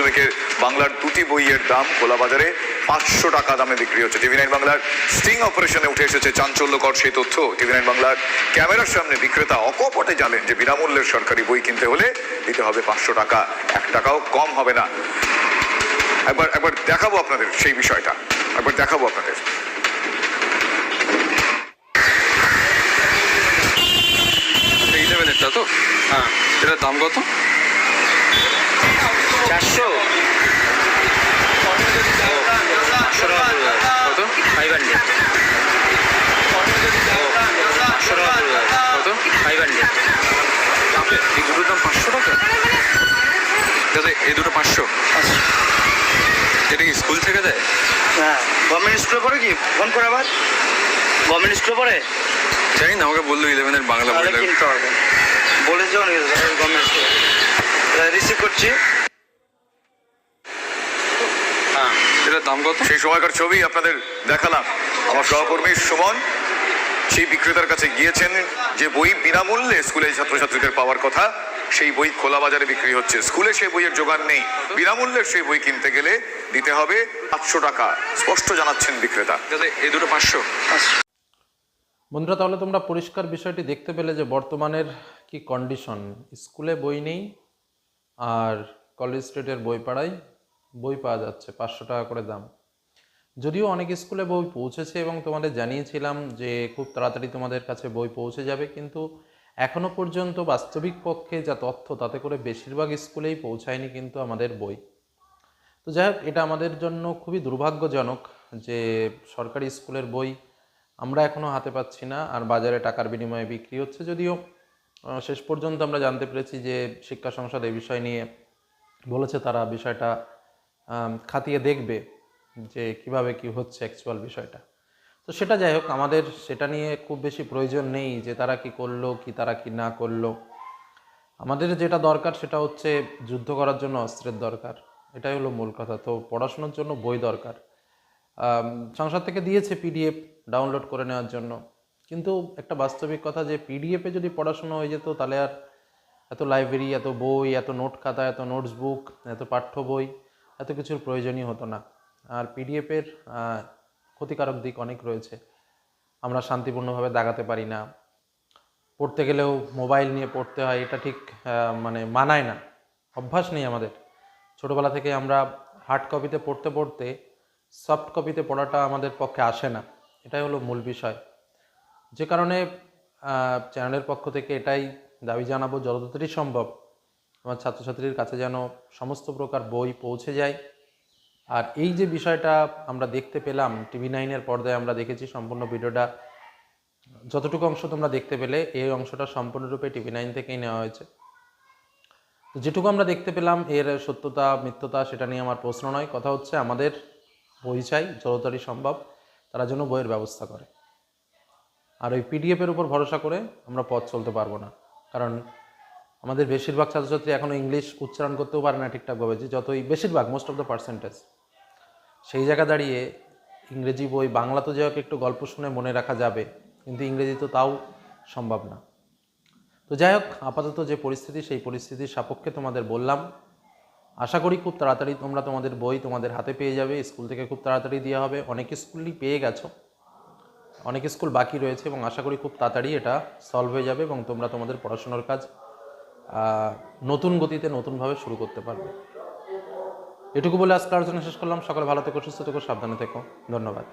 মাধ্যমিকের বাংলার দুটি বইয়ের দাম খোলা বাজারে পাঁচশো টাকা দামে বিক্রি হচ্ছে। টিভি নাইন বাংলার স্টিং অপারেশনে উঠে এসেছে চাঞ্চল্যকর সেই তথ্য। টিভি নাইন বাংলার ক্যামেরার সামনে বিক্রেতা অকপটে জানেন যে বিনামূল্যের সরকারি বই কিনতে হলে দিতে হবে পাঁচশো টাকা। এক টাকাও কম হবে না। একবার একবার দেখাবো আপনাদের সেই বিষয়টা। একবার দেখাবো আপনাদের। ইলেভেনেরটা তো? হ্যাঁ। এটার দাম কত? চারশো? পাঁচশো টাকা পড়বে কত? ফাইভ হান্ড্রেড পাঁচশো টাকা পড়বে কত? ফাইভ হান্ড্রেড এই দুটোর দাম পাঁচশো টাকা? দাদা এই দুটো পাঁচশো। এটা কি স্কুল থেকে দেয়? হ্যাঁ গভর্নমেন্ট স্কুলে পড়ে কি? ফোন করে আবার? গভর্নমেন্ট স্কুলে পড়ে? জানি না আমাকে বলল ইলেভেনের বাংলা বই তাহলে লাগবে। কিনতে হবে। বলেছে অনেক গভর্নমেন্ট স্কুলে রিসিভ করছি হ্যাঁ এটার দাম কত? সেই সময়কার ছবি আপনাদের দেখালাম। আমার সহকর্মী সুমন সেই বিক্রেতার কাছে গিয়েছেন যে বই বিনামূল্যে স্কুলে ছাত্রছাত্রীদের পাওয়ার কথা সেই বই খোলা বাজারে বিক্রি হচ্ছে। স্কুলে সেই বইয়ের যোগান নেই। বিনামূল্যের সেই বই কিনতে গেলে দিতে হবে আটশো টাকা স্পষ্ট জানাচ্ছেন বিক্রেতা। এই দুটো পাঁচশো। বন্ধুরা তাহলে তোমরা পরিষ্কার বিষয়টি দেখতে পেলে যে বর্তমানের কি কন্ডিশন স্কুলে বই নেই আর কলেজ স্ট্রিটের বই পাড়ায় বই পাওয়া যাচ্ছে, পাঁচশো টাকা করে দাম। যদিও অনেক স্কুলে বই পৌঁছেছে এবং তোমাদের জানিয়েছিলাম যে খুব তাড়াতাড়ি তোমাদের কাছে বই পৌঁছে যাবে, কিন্তু এখনও পর্যন্ত বাস্তবিক পক্ষে যা তথ্য, তাতে করে বেশিরভাগ স্কুলেই পৌঁছায়নি কিন্তু আমাদের বই। তো যাই হোক, এটা আমাদের জন্য খুবই দুর্ভাগ্যজনক যে সরকারি স্কুলের বই আমরা এখনও হাতে পাচ্ছি না, আর বাজারে টাকার বিনিময়ে বিক্রি হচ্ছে। যদিও শেষ পর্যন্ত আমরা জানতে পেরেছি যে শিক্ষা সংসদ এই বিষয় নিয়ে বলেছে তারা বিষয়টা খাতিয়ে দেখবে যে কীভাবে কি হচ্ছে অ্যাকচুয়াল বিষয়টা। তো সেটা যাই হোক, আমাদের সেটা নিয়ে খুব বেশি প্রয়োজন নেই যে তারা কি করল, কি তারা কি না করল। আমাদের যেটা দরকার সেটা হচ্ছে যুদ্ধ করার জন্য অস্ত্রের দরকার। এটাই হলো মূল কথা। তো পড়াশোনার জন্য বই দরকার। সংসার থেকে দিয়েছে পিডিএফ ডাউনলোড করে নেওয়ার জন্য। কিন্তু একটা বাস্তবিক কথা যে পিডিএফে যদি পড়াশোনা হয়ে যেত, তাহলে আর এত লাইব্রেরি এত বই, এত নোট খাতা, এত নোটস বুক এত পাঠ্য বই এত কিছুর প্রয়োজনই হতো না। আর পিডিএফের ক্ষতিকারক দিক অনেক রয়েছে। আমরা শান্তিপূর্ণভাবে দাগাতে পারি না। পড়তে গেলেও মোবাইল নিয়ে পড়তে হয়, এটা ঠিক মানে মানায় না। অভ্যাস নেই আমাদের। ছোটোবেলা থেকে আমরা হার্ড কপিতে পড়তে পড়তে সফট কপিতে পড়াটা আমাদের পক্ষে আসে না। এটাই হলো মূল বিষয়। যে কারণে চ্যানেলের পক্ষ থেকে এটাই দাবি জানাব যত তাড়াতাড়ি সম্ভব। আমার ছাত্রছাত্রীর কাছে যেন সমস্ত প্রকার বই পৌঁছে যায়। আর এই যে বিষয়টা আমরা দেখতে পেলাম, টিভি নাইনের পর্দায় আমরা দেখেছি সম্পূর্ণ ভিডিওটা, যতটুকু অংশ তোমরা দেখতে পেলে, এই অংশটা সম্পূর্ণরূপে টিভি নাইন থেকেই নেওয়া হয়েছে। তো যেটুকু আমরা দেখতে পেলাম, এর সত্যতা, মিথ্যতা সেটা নিয়ে আমার প্রশ্ন নয়। কথা হচ্ছে আমাদের বই চাই যতটাই সম্ভব, তারা যেন বইয়ের ব্যবস্থা করে। আর ওই পিডিএফের উপর ভরসা করে আমরা পথ চলতে পারব না। কারণ আমাদের বেশিরভাগ ছাত্রছাত্রী এখনও ইংলিশ উচ্চারণ করতেও পারে না ঠিকঠাকভাবে যে যতই বেশিরভাগ মোস্ট অফ দ্য পার্সেন্টেজ সেই জায়গা দাঁড়িয়ে ইংরেজি বই, বাংলা তো যাই একটু গল্প শুনে মনে রাখা যাবে, কিন্তু ইংরেজি তো তাও সম্ভব না। তো যাই হোক, আপাতত যে পরিস্থিতি, সেই পরিস্থিতির সাপেক্ষে তোমাদের বললাম। আশা করি খুব তাড়াতাড়ি তোমরা তোমাদের বই তোমাদের হাতে পেয়ে যাবে, স্কুল থেকে খুব তাড়াতাড়ি দেওয়া হবে। অনেক স্কুলই পেয়ে গেছো, অনেক স্কুল বাকি রয়েছে এবং আশা করি খুব তাড়াতাড়ি এটা সলভ হয়ে যাবে এবং তোমরা তোমাদের পড়াশোনার কাজ নতুন গতিতে নতুনভাবে শুরু করতে পারবে। এটুকু বলে আজকে আলোচনা শেষ করলাম। সকাল ভালো থেকো, সুস্থ থেকো, সাবধানে থেকো। ধন্যবাদ।